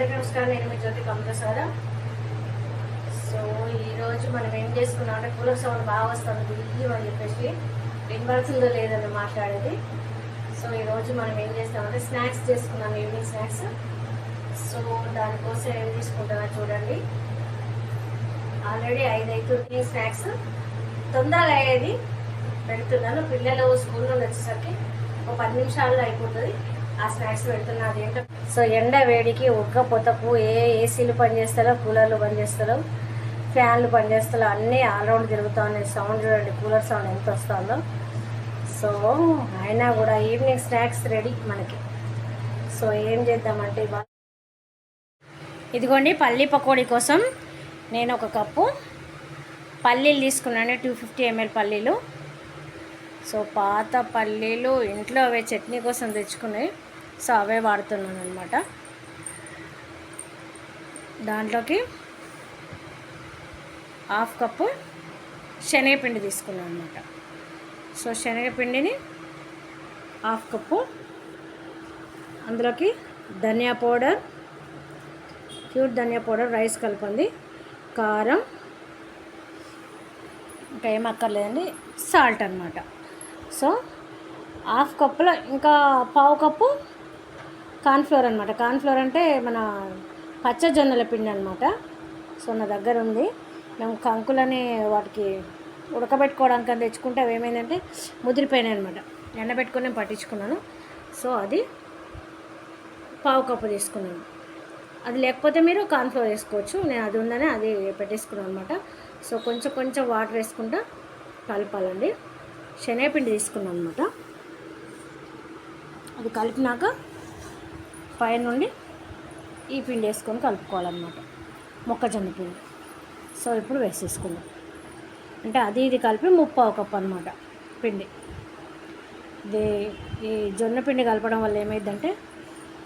అందరికీ నమస్కారం నేను మీ జ్యోతి కంప్రసాద సో ఈరోజు మనం ఏం చేసుకున్నాం అంటే కూలర్ సౌండ్ బాగా వస్తుంది బియ్యం అని చెప్పేసి వినబడుతుందో లేదని మాట్లాడేది. సో ఈరోజు మనం ఏం చేస్తామంటే స్నాక్స్ చేసుకున్నాం ఈవినింగ్ స్నాక్స్. సో దానికోసం ఏం తీసుకుంటున్నా చూడండి. ఆల్రెడీ ఐదు అవుతుంది స్నాక్స్. తొందరగా అయ్యేది పెడుతున్నాను. పిల్లలు స్కూల్ నుండి వచ్చేసరికి ఒక పది నిమిషాల్లో అయిపోతుంది. ఆ స్నాక్స్ పెడుతున్నా అదేంటో సో ఎండ వేడికి ఒక్క పొతకు ఏ ఏసీలు పనిచేస్తారో కూలర్లు పనిచేస్తారో ఫ్యాన్లు పనిచేస్తారో అన్నీ ఆల్రౌండ్ తిరుగుతూ ఉన్నాయి. సౌండ్ చూడండి కూలర్ సౌండ్ ఎంత వస్తుందో. సో అయినా కూడా ఈవినింగ్ స్నాక్స్ రెడీ మనకి. సో ఏం చేద్దామంటే ఇదిగోండి పల్లి పకోడీ కోసం నేను ఒక కప్పు పల్లీలు తీసుకున్నాను టూ ఫిఫ్టీ ఎంఎల్ పల్లీలు. సో పాత పల్లీలు ఇంట్లో అవే చట్నీ కోసం తెచ్చుకున్నాయి. సో అవే వాడుతున్నాను అనమాట దాంట్లోకి హాఫ్ కప్పు శనగపిండి తీసుకున్నాను అనమాట సో శనగపిండిని హాఫ్ కప్పు అందులోకి dhania powder pure dhania powder rice కలపండి కారం ఇంకా ఏం అక్కర్లేదండి సాల్ట్ అనమాట సో హాఫ్ కప్పులో ఇంకా పావు కప్పు కార్న్ఫ్లోర్ అనమాట కార్న్ఫ్లోర్ అంటే మన పచ్చ జొన్నల పిండి అనమాట సో నా దగ్గర ఉంది. మేము కంకులని వాటికి ఉడకబెట్టుకోవడానికి అని తెచ్చుకుంటే అవి ఏమైందంటే ముదిరిపోయినాయి అనమాట ఎండబెట్టుకొని నేను పట్టించుకున్నాను. సో అది పావు కప్పు తీసుకున్నాను. అది లేకపోతే మీరు కార్న్ఫ్లోర్ వేసుకోవచ్చు. నేను అది ఉందని అది పెట్టేసుకున్నాను అనమాట సో కొంచెం కొంచెం వాటర్ వేసుకుంటా కలపాలండి. శనగపిండి తీసుకున్నాను అనమాట అది కలిపినాక పైనుండి ఈ పిండి వేసుకొని కలుపుకోవాలన్నమాట. మొక్కజొన్న పిండి. సో ఇప్పుడు వేసేసుకుందాం. అంటే అది ఇది కలిపి ముప్పావు కప్పు అనమాట పిండి. ఇది ఈ జొన్న పిండి కలపడం వల్ల ఏమైందంటే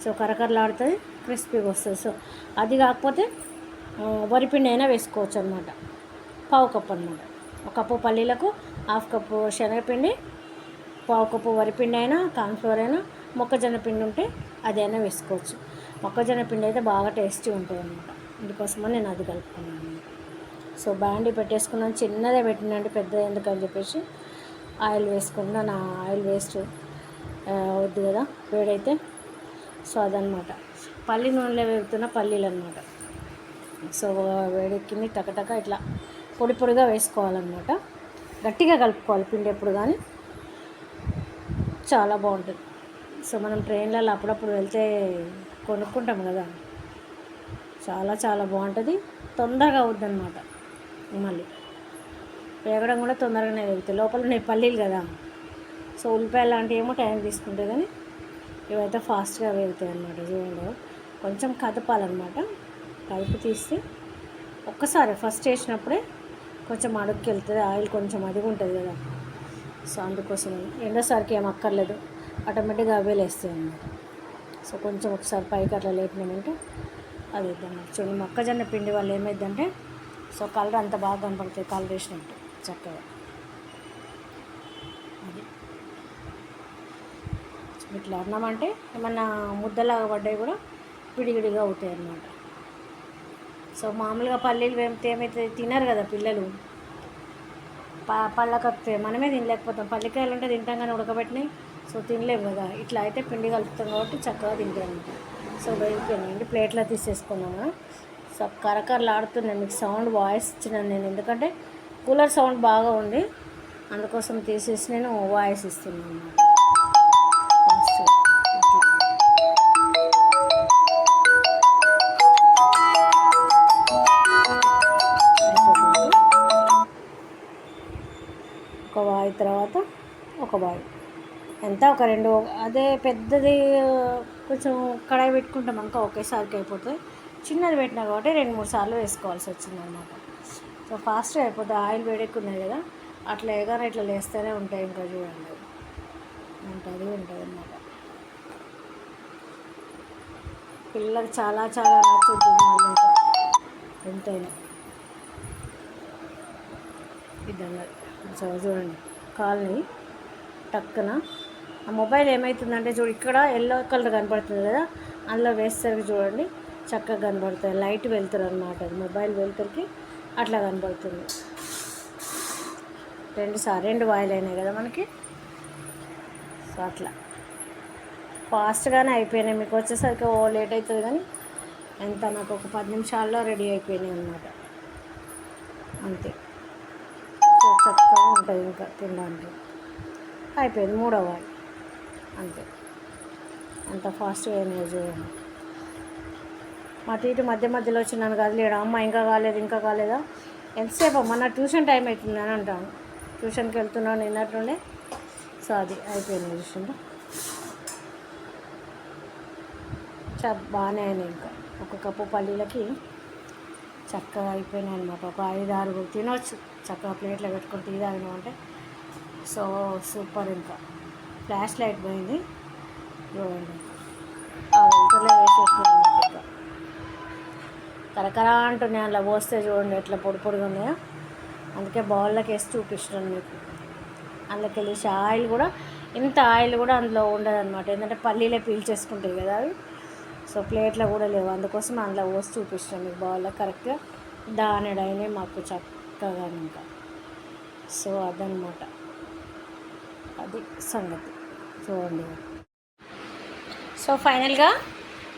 సో కరకరలాడుతుంది క్రిస్పీగా వస్తుంది. సో అది కాకపోతే వరి వరిపిండి అయినా వేసుకోవచ్చు అనమాట పావు కప్పు అనమాట ఒక కప్పు పల్లీలకు హాఫ్ కప్పు శనగపిండి పావు కప్పు వరిపిండి అయినా కాన్ఫ్లోర్ అయినా మొక్కజొన్న పిండి ఉంటే అదైనా వేసుకోవచ్చు. మొక్కజొన్న పిండి అయితే బాగా టేస్టీ ఉంటుంది అనమాట అందుకోసమని నేను అది కలుపుకున్నాను. సో బాండి పెట్టేసుకున్నాను. చిన్నదే పెట్టినండి పెద్దది ఎందుకని చెప్పేసి ఆయిల్ వేసుకున్నా నా ఆయిల్ వేస్ట్ ఆ, వద్దు కదా వేడైతే సో అదనమాట పల్లి నూనెలో వేగుతున్న పల్లీలు అనమాట సో వేడెక్కింది టకటక ఇట్లా పొడి పొడిగా వేసుకోవాలన్నమాట. గట్టిగా కలుపుకోవాలి పిండి ఎప్పుడు కానీ. చాలా బాగుంటుంది. సో మనం ట్రైన్లలో అప్పుడప్పుడు వెళ్తే కొనుక్కుంటాం కదా. చాలా చాలా బాగుంటుంది. తొందరగా అవుద్ది అనమాట మళ్ళీ. వేగడం కూడా తొందరగానే వేగుతాయి లోపల ఉన్నాయి పల్లీలు కదా. సో ఉల్లిపాయలు లాంటివి ఏమో టైం తీసుకుంటాయి కానీ ఇవైతే ఫాస్ట్గా వేగుతాయి అనమాట చూడండి కొంచెం కదపాలన్నమాట. కలిపి తీస్తే ఒక్కసారి ఫస్ట్ వేసినప్పుడే కొంచెం అడుగుకి వెళ్తుంది ఆయిల్ కొంచెం అదిగా ఉంటుంది కదా. సో అందుకోసం రెండోసారికి ఏం అక్కర్లేదు. ఆటోమేటిక్గా అవే లేస్తాయి అన్నమాట సో కొంచెం ఒకసారి పైకి అట్లా లేపినామంటే అది ఇద్దాం. చూడండి మొక్కజొన్న పిండి వల్ల ఏమైందంటే సో కలర్ అంత బాగా కనపడుతుంది కలర్ వేసినట్టు చక్కగా. అది. ఇట్లా అన్నామంటే ఏమన్నా ముద్దలాగా పడ్డాయి కూడా విడివిడిగా అవుతాయి అన్నమాట సో మామూలుగా పల్లీలు వేమితే ఏమైతే తినరు కదా పిల్లలు. ప పళ్ళకత్తే మనమే తినలేకపోతాం. పల్లికాయలు ఉంటే తింటాం కానీ ఉడకబెట్టినాయి. సో తినలేము కదా. ఇట్లా అయితే పిండి కలుపుతాం కాబట్టి చక్కగా తింటాను సో వేగిపోయినాయండి ప్లేట్లో తీసేసుకున్నాము సో కరకరలాడుతున్నాయి మీకు సౌండ్ వాయిస్ ఇచ్చినాను నేను. ఎందుకంటే కూలర్ సౌండ్ బాగా ఉంది. అందుకోసం తీసేసి నేను వాయిస్ ఇస్తున్నాను. ఒక వాయి తర్వాత ఒక వాయి ఎంత? ఒక రెండు అదే పెద్దది కొంచెం కడాయి పెట్టుకుంటాం అనుకో ఒకేసారికి అయిపోతుంది. చిన్నది పెట్టినా కాబట్టి రెండు మూడు సార్లు వేసుకోవాల్సి వచ్చింది అనమాట సో ఫాస్ట్గా అయిపోతుంది. ఆయిల్ వేడెక్కున్నాయి కదా అట్లా ఎగానే ఇట్లా లేస్తూనే ఉంటాయి ఇంకా చూడండి. ఉంటుంది ఉంటుంది అనమాట పిల్లలకు చాలా చాలా నచ్చుద్ది మళ్ళీ ఎంతైనా. విధంగా సో చూడండి. కాల్ని టక్కున. ఆ మొబైల్ ఏమవుతుందంటే చూడు ఇక్కడ ఎల్లో కలర్ కనపడుతుంది కదా అందులో వేసేసరికి చూడండి చక్కగా కనబడుతుంది లైట్ వెళ్తురు అనమాట అది మొబైల్ వెళ్తురికి అట్లా కనబడుతుంది రెండు సార్ రెండు వాయిల్ అయినాయి కదా మనకి. సో అట్లా. ఫాస్ట్గానే అయిపోయినాయి మీకు వచ్చేసరికి ఓ లేట్ అవుతుంది కానీ ఎంత? నాకు ఒక పది నిమిషాల్లో రెడీ అయిపోయినాయి అనమాట అంతే. చక్కగా ఉంటుంది ఇంకా తినడానికి. అయిపోయింది మూడో వాయి అంతే. అంత ఫాస్ట్గా ఏం చూడండి మా టీటి మధ్య మధ్యలో వచ్చి నన్ను కదిలేడు అమ్మ ఇంకా కాలేదు ఇంకా కాలేదా? ఎంతసేపు అమ్మ? నా ట్యూషన్ టైం అవుతుంది అని అంటాను. ట్యూషన్కి వెళ్తున్నాను నిన్నట్టుండే సో అది అయిపోయింది ట్యూషన్ చాలా బాగానే అయినాయి ఇంకా. ఒక కప్పు పల్లీలకి చక్కగా అయిపోయినాయి అనమాట ఒక ఐదు ఆరుగురు తినవచ్చు చక్కగా ప్లేట్లో పెట్టుకొని టీ తాగినామంటే సో సూపర్ ఇంకా. ఫ్లాష్ లైట్ పోయింది. చూడండి ఇంకా. కరకరా అంటున్నాయి అలా పోస్తే చూడండి ఎట్లా పొడి పొడిగా ఉన్నాయో. అందుకే బౌల్లోకి వేసి చూపిస్తున్నాను మీకు. అందులోకి వెళ్ళేసి ఆయిల్ కూడా ఇంత ఆయిల్ కూడా అందులో ఉండదు అనమాట ఎందుకంటే పల్లీలే పీల్చేసుకుంటాయి కదా అవి. సో ప్లేట్లో కూడా లేవు. అందుకోసం అందులో పోసి చూపిస్తున్నాను మీకు బౌల్లో కరెక్ట్గా దానిడైనా మాకు చక్కగా ఇంకా సో అదనమాట. అది సంగతి. చూడండి. సో ఫైనల్గా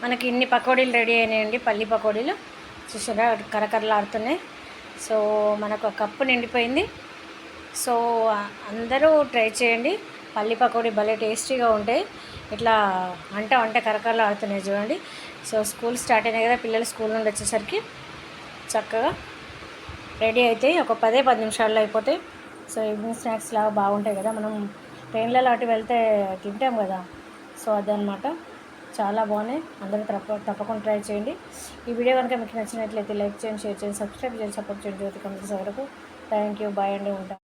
మనకి ఇన్ని పకోడీలు రెడీ అయినాయండి. పల్లి పకోడీలు. చూసారా? కరకరలాడుతున్నాయి. సో మనకు ఒక కప్పు నిండిపోయింది. సో అందరూ ట్రై చేయండి. పల్లి పకోడీ భలే టేస్టీగా ఉంటాయి. ఇట్లా అంట వంట కరకరలు ఆడుతున్నాయి చూడండి. సో స్కూల్ స్టార్ట్ అయినాయి కదా పిల్లలు స్కూల్ నుండి వచ్చేసరికి. చక్కగా రెడీ అయితే ఒక పదే పది నిమిషాల్లో అయిపోతాయి సో ఈవినింగ్ స్నాక్స్ లాగా బాగుంటాయి కదా. మనం ట్రైన్లలో అటు వెళ్తే తింటాం కదా. సో అదనమాట చాలా బాగున్నాయి. అందరూ తప్ప తప్పకుండా ట్రై చేయండి. ఈ వీడియో కనుక మీకు నచ్చినట్లయితే లైక్ చేయండి షేర్ చేయండి సబ్స్క్రైబ్ చేయండి సపోర్ట్ చేయండి. జ్యోతి కంపెనీస్ వరకు. Thank you. బాయ్ అండి ఉంటాను